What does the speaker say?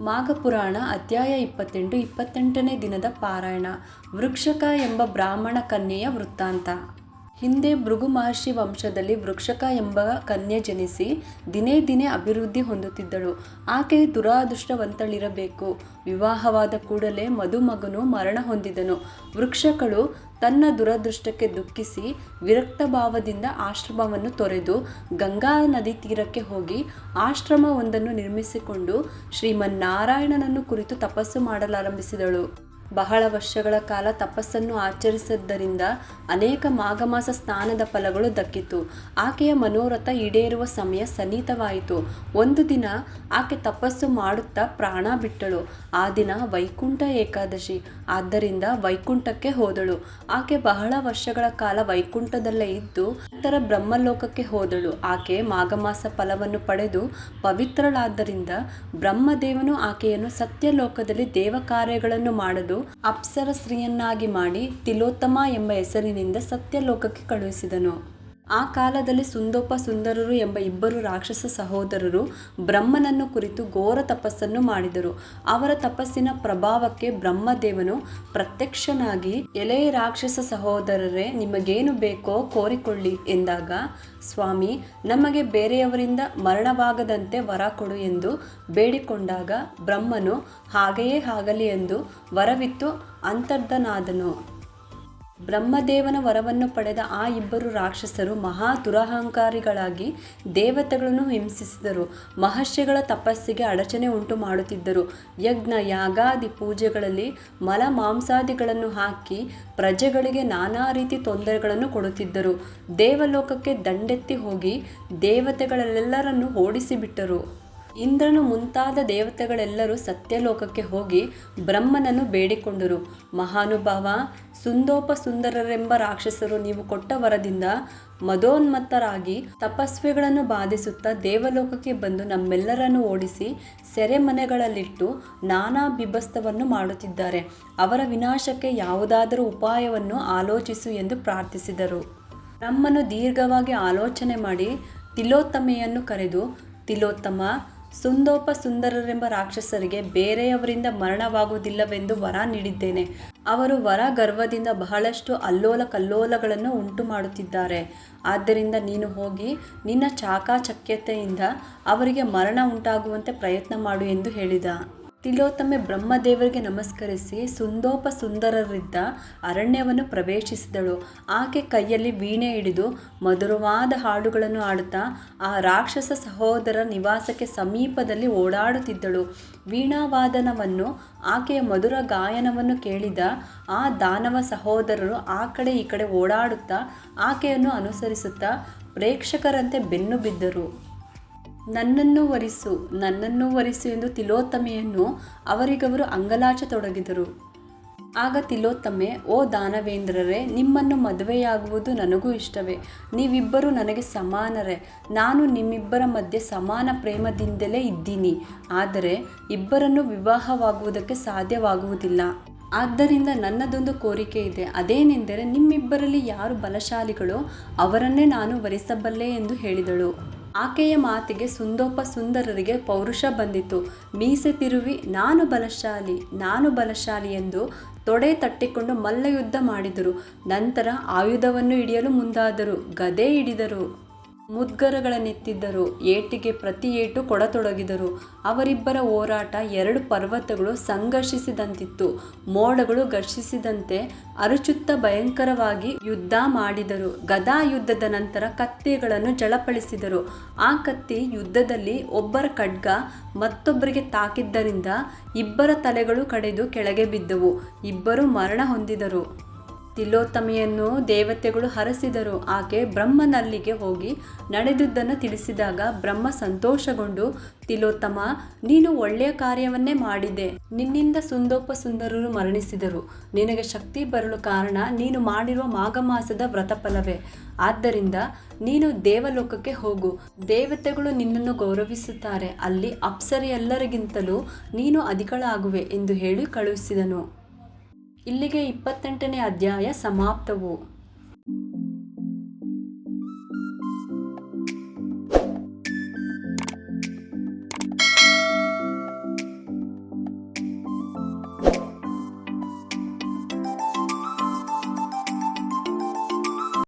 ಮಾಘಪುರಾಣ ಅಧ್ಯಾಯ ಇಪ್ಪತ್ತೆಂಟು ಇಪ್ಪತ್ತೆಂಟನೇ ದಿನದ ಪಾರಾಯಣ ವೃಕ್ಷಕ ಎಂಬ ಬ್ರಾಹ್ಮಣ ಕನ್ಯೆಯ ವೃತ್ತಾಂತ. ಹಿಂದೆ ಭೃಗು ಮಹರ್ಷಿ ವಂಶದಲ್ಲಿ ವೃಕ್ಷಕ ಎಂಬ ಕನ್ಯೆ ಜನಿಸಿ ದಿನೇ ದಿನೇ ಅಭಿವೃದ್ಧಿ ಹೊಂದುತ್ತಿದ್ದಳು. ಆಕೆ ದುರಾದೃಷ್ಟವಂತಳಿರಬೇಕು. ವಿವಾಹವಾದ ಕೂಡಲೇ ಮದುಮಗನು ಮರಣ ಹೊಂದಿದನು. ವೃಕ್ಷಕಳು ತನ್ನ ದುರದೃಷ್ಟಕ್ಕೆ ದುಃಖಿಸಿ ವಿರಕ್ತ ಭಾವದಿಂದ ಆಶ್ರಮವನ್ನು ತೊರೆದು ಗಂಗಾ ನದಿ ತೀರಕ್ಕೆ ಹೋಗಿ ಆಶ್ರಮವೊಂದನ್ನು ನಿರ್ಮಿಸಿಕೊಂಡು ಶ್ರೀಮನ್ನಾರಾಯಣನನ್ನು ಕುರಿತು ತಪಸ್ಸು ಮಾಡಲಾರಂಭಿಸಿದಳು. ಬಹಳ ವರ್ಷಗಳ ಕಾಲ ತಪಸ್ಸನ್ನು ಆಚರಿಸಿದ್ದರಿಂದ ಅನೇಕ ಮಾಘಮಾಸ ಸ್ನಾನದ ಫಲಗಳು ದಕ್ಕಿತು. ಆಕೆಯ ಮನೋರಥ ಈಡೇರುವ ಸಮಯ ಸನ್ನಿಹಿತವಾಯಿತು ಒಂದು ದಿನ ಆಕೆ ತಪಸ್ಸು ಮಾಡುತ್ತಾ ಪ್ರಾಣ ಬಿಟ್ಟಳು. ಆ ದಿನ ವೈಕುಂಠ ಏಕಾದಶಿ. ಆದ್ದರಿಂದ ವೈಕುಂಠಕ್ಕೆ ಹೋದಳು. ಆಕೆ ಬಹಳ ವರ್ಷಗಳ ಕಾಲ ವೈಕುಂಠದಲ್ಲೇ ಇದ್ದು ನಂತರ ಬ್ರಹ್ಮಲೋಕಕ್ಕೆ ಹೋದಳು. ಆಕೆ ಮಾಘಮಾಸ ಫಲವನ್ನು ಪಡೆದು ಪವಿತ್ರಳಾದ್ದರಿಂದ ಬ್ರಹ್ಮದೇವನು ಆಕೆಯನ್ನು ಸತ್ಯಲೋಕದಲ್ಲಿ ದೇವ ಕಾರ್ಯಗಳನ್ನು ಮಾಡಲು ಅಪ್ಸರ ಸ್ತ್ರೀಯನ್ನಾಗಿ ಮಾಡಿ ತಿಲೋತ್ತಮ ಎಂಬ ಹೆಸರಿನಿಂದ ಸತ್ಯಲೋಕಕ್ಕೆ ಕಳುಹಿಸಿದನು. ಆ ಕಾಲದಲ್ಲಿ ಸುಂದೋಪ ಸುಂದರರು ಎಂಬ ಇಬ್ಬರು ರಾಕ್ಷಸ ಸಹೋದರರು ಬ್ರಹ್ಮನನ್ನು ಕುರಿತು ಘೋರ ತಪಸ್ಸನ್ನು ಮಾಡಿದರು. ಅವರ ತಪಸ್ಸಿನ ಪ್ರಭಾವಕ್ಕೆ ಬ್ರಹ್ಮದೇವನು ಪ್ರತ್ಯಕ್ಷನಾಗಿ, ಎಲೆ ರಾಕ್ಷಸ ಸಹೋದರರೇ, ನಿಮಗೇನು ಬೇಕೋ ಕೋರಿಕೊಳ್ಳಿ ಎಂದಾಗ, ಸ್ವಾಮಿ, ನಮಗೆ ಬೇರೆಯವರಿಂದ ಮರಣವಾಗದಂತೆ ವರ ಕೊಡು ಎಂದು ಬೇಡಿಕೊಂಡಾಗ ಬ್ರಹ್ಮನು, ಹಾಗೆಯೇ ಆಗಲಿ ಎಂದು ವರವಿತ್ತು, ಅಂತರ್ಧನಾದನು. ಬ್ರಹ್ಮದೇವನ ವರವನ್ನು ಪಡೆದ ಆ ಇಬ್ಬರು ರಾಕ್ಷಸರು ಮಹಾ ದುರಹಂಕಾರಿಗಳಾಗಿ ದೇವತೆಗಳನ್ನು ಹಿಂಸಿಸಿದರು. ಮಹರ್ಷಿಗಳ ತಪಸ್ಸಿಗೆ ಅಡಚಣೆ ಉಂಟು ಮಾಡುತ್ತಿದ್ದರು. ಯಜ್ಞ, ಯಾಗಾದಿ ಪೂಜೆಗಳಲ್ಲಿ ಮಲ ಮಾಂಸಾದಿಗಳನ್ನು ಹಾಕಿ ಪ್ರಜೆಗಳಿಗೆ ನಾನಾ ರೀತಿ ತೊಂದರೆಗಳನ್ನು ಕೊಡುತ್ತಿದ್ದರು. ದೇವಲೋಕಕ್ಕೆ ದಂಡೆತ್ತಿ ಹೋಗಿ ದೇವತೆಗಳೆಲ್ಲರನ್ನು ಓಡಿಸಿಬಿಟ್ಟರು. ಇಂದ್ರನು ಮುಂತಾದ ದೇವತೆಗಳೆಲ್ಲರೂ ಸತ್ಯಲೋಕಕ್ಕೆ ಹೋಗಿ ಬ್ರಹ್ಮನನ್ನು ಬೇಡಿಕೊಂಡರು. ಮಹಾನುಭಾವ ಸುಂದೋಪ ಸುಂದರರೆಂಬ ರಾಕ್ಷಸರು ನೀವು ಕೊಟ್ಟ ವರದಿಂದ ಮದೋನ್ಮತ್ತರಾಗಿ ತಪಸ್ವಿಗಳನ್ನು ಬಾಧಿಸುತ್ತಾ ದೇವಲೋಕಕ್ಕೆ ಬಂದು ನಮ್ಮೆಲ್ಲರನ್ನು ಓಡಿಸಿ ಸೆರೆಮನೆಗಳಲ್ಲಿಟ್ಟು ನಾನಾ ಬಿಭಸ್ತವನ್ನು ಮಾಡುತ್ತಿದ್ದಾರೆ. ಅವರ ವಿನಾಶಕ್ಕೆ ಯಾವುದಾದರೂ ಉಪಾಯವನ್ನು ಆಲೋಚಿಸು ಎಂದು ಪ್ರಾರ್ಥಿಸಿದರು. ಬ್ರಹ್ಮನು ದೀರ್ಘವಾಗಿ ಆಲೋಚನೆ ಮಾಡಿ ತಿಲೋತ್ತಮೆಯನ್ನು ಕರೆದು, ತಿಲೋತ್ತಮ ಸುಂದೋಪ ಸುಂದರರೆಂಬ ರಾಕ್ಷಸರಿಗೆ ಬೇರೆಯವರಿಂದ ಮರಣವಾಗುವುದಿಲ್ಲವೆಂದು ವರ ನೀಡಿದ್ದೇನೆ. ಅವರು ವರ ಗರ್ವದಿಂದ ಬಹಳಷ್ಟು ಅಲ್ಲೋಲ ಕಲ್ಲೋಲಗಳನ್ನು ಉಂಟು ಮಾಡುತ್ತಿದ್ದಾರೆ ಆದ್ದರಿಂದ ನೀನು ಹೋಗಿ ನಿನ್ನ ಚಾಕಾಚಕ್ಯತೆಯಿಂದ ಅವರಿಗೆ ಮರಣ ಉಂಟಾಗುವಂತೆ ಪ್ರಯತ್ನ ಮಾಡು ಎಂದು ಹೇಳಿದ. ತಿಲೋತ್ತಮೆ ಬ್ರಹ್ಮದೇವರಿಗೆ ನಮಸ್ಕರಿಸಿ ಸುಂದೋಪ ಸುಂದರರಿದ್ದ ಅರಣ್ಯವನ್ನು ಪ್ರವೇಶಿಸಿದಳು. ಆಕೆ ಕೈಯಲ್ಲಿ ವೀಣೆ ಹಿಡಿದು ಮಧುರವಾದ ಹಾಡುಗಳನ್ನು ಆಡುತ್ತಾ ಆ ರಾಕ್ಷಸ ಸಹೋದರ ನಿವಾಸಕ್ಕೆ ಸಮೀಪದಲ್ಲಿ ಓಡಾಡುತ್ತಿದ್ದಳು. ವೀಣಾವಾದನವನ್ನು ಆಕೆಯ ಮಧುರ ಗಾಯನವನ್ನು ಕೇಳಿದ ಆ ದಾನವ ಸಹೋದರರು ಆ ಕಡೆ ಈ ಕಡೆ ಓಡಾಡುತ್ತಾ ಆಕೆಯನ್ನು ಅನುಸರಿಸುತ್ತಾ ಪ್ರೇಕ್ಷಕರಂತೆ ಬೆನ್ನು ಬಿದ್ದರು. ನನ್ನನ್ನು ವರಿಸು ನನ್ನನ್ನು ವರಿಸು ಎಂದು ತಿಲೋತ್ತಮೆಯನ್ನು ಅವರಿಗವರು ಅಂಗಲಾಚತೊಡಗಿದರು ಆಗ ತಿಲೋತ್ತಮೆ, ಓ ದಾನವೇಂದ್ರರೇ, ನಿಮ್ಮನ್ನು ಮದುವೆಯಾಗುವುದು ನನಗೂ ಇಷ್ಟವೇ. ನೀವಿಬ್ಬರು ನನಗೆ ಸಮಾನರೇ. ನಾನು ನಿಮ್ಮಿಬ್ಬರ ಮಧ್ಯೆ ಸಮಾನ ಪ್ರೇಮದಿಂದಲೇ ಇದ್ದೀನಿ. ಆದರೆ ಇಬ್ಬರನ್ನು ವಿವಾಹವಾಗುವುದಕ್ಕೆ ಸಾಧ್ಯವಾಗುವುದಿಲ್ಲ. ಆದ್ದರಿಂದ ನನ್ನದೊಂದು ಕೋರಿಕೆ ಇದೆ. ಅದೇನೆಂದರೆ ನಿಮ್ಮಿಬ್ಬರಲ್ಲಿ ಯಾರು ಬಲಶಾಲಿಗಳೋ ಅವರನ್ನೇ ನಾನು ವರಿಸಬಲ್ಲೆ ಎಂದು ಹೇಳಿದಳು. ಆಕೆಯ ಮಾತಿಗೆ ಸುಂದೋಪ ಸುಂದರರಿಗೆ ಪೌರುಷ ಬಂದಿತು. ಮೀಸೆ ತಿರುವಿ, ನಾನು ಬಲಶಾಲಿ ನಾನು ಬಲಶಾಲಿ ಎಂದು ತೊಡೆ ತಟ್ಟಿಕೊಂಡು ಮಲ್ಲಯುದ್ಧ ಮಾಡಿದರು. ನಂತರ ಆಯುಧವನ್ನು ಹಿಡಿಯಲು ಮುಂದಾದರು. ಗದೆ ಹಿಡಿದರು. ಮುದ್ಗರಗಳನ್ನೆತ್ತಿದ್ದರು ಏಟಿಗೆ ಪ್ರತಿ ಏಟು ಕೊಡತೊಡಗಿದರು. ಅವರಿಬ್ಬರ ಹೋರಾಟ ಎರಡು ಪರ್ವತಗಳು ಸಂಘರ್ಷಿಸಿದಂತಿತ್ತು. ಮೋಡಗಳು ಘರ್ಷಿಸಿದಂತೆ ಅರುಚುತ್ತ ಭಯಂಕರವಾಗಿ ಯುದ್ಧ ಮಾಡಿದರು. ಗದಾ ಯುದ್ಧದ ನಂತರ ಕತ್ತಿಗಳನ್ನು ಜಳಪಳಿಸಿದರು. ಆ ಕತ್ತಿ ಯುದ್ಧದಲ್ಲಿ ಒಬ್ಬರ ಖಡ್ಗ ಮತ್ತೊಬ್ಬರಿಗೆ ತಾಕಿದ್ದರಿಂದ ಇಬ್ಬರ ತಲೆಗಳು ಕಡೆದು ಕೆಳಗೆ ಬಿದ್ದವು. ಇಬ್ಬರು ಮರಣ ಹೊಂದಿದರು. ತಿಲೋತ್ತಮೆಯನ್ನು ದೇವತೆಗಳು ಹರಸಿದರು. ಆಕೆ ಬ್ರಹ್ಮನಲ್ಲಿಗೆ ಹೋಗಿ ನಡೆದುದನ್ನು ತಿಳಿಸಿದಾಗ ಬ್ರಹ್ಮ ಸಂತೋಷಗೊಂಡು, ತಿಲೋತ್ತಮ, ನೀನು ಒಳ್ಳೆಯ ಕಾರ್ಯವನ್ನೇ ಮಾಡಿದೆ. ನಿನ್ನಿಂದ ಸುಂದೋಪ ಸುಂದರರು ಮರಣಿಸಿದರು. ನಿನಗೆ ಶಕ್ತಿ ಬರಲು ಕಾರಣ ನೀನು ಮಾಡಿರುವ ಮಾಘಮಾಸದ ವ್ರತಫಲವೇ. ಆದ್ದರಿಂದ ನೀನು ದೇವಲೋಕಕ್ಕೆ ಹೋಗು. ದೇವತೆಗಳು ನಿನ್ನನ್ನು ಗೌರವಿಸುತ್ತಾರೆ. ಅಲ್ಲಿ ಅಪ್ಸರೆಯೆಲ್ಲರಿಗಿಂತಲೂ ನೀನು ಅಧಿಕಳಾಗುವೆ ಎಂದು ಹೇಳಿ ಕಳುಹಿಸಿದನು. ಇಲ್ಲಿಗೆ ಇಪ್ಪತ್ತೆಂಟನೇ ಅಧ್ಯಾಯ ಸಮಾಪ್ತವು.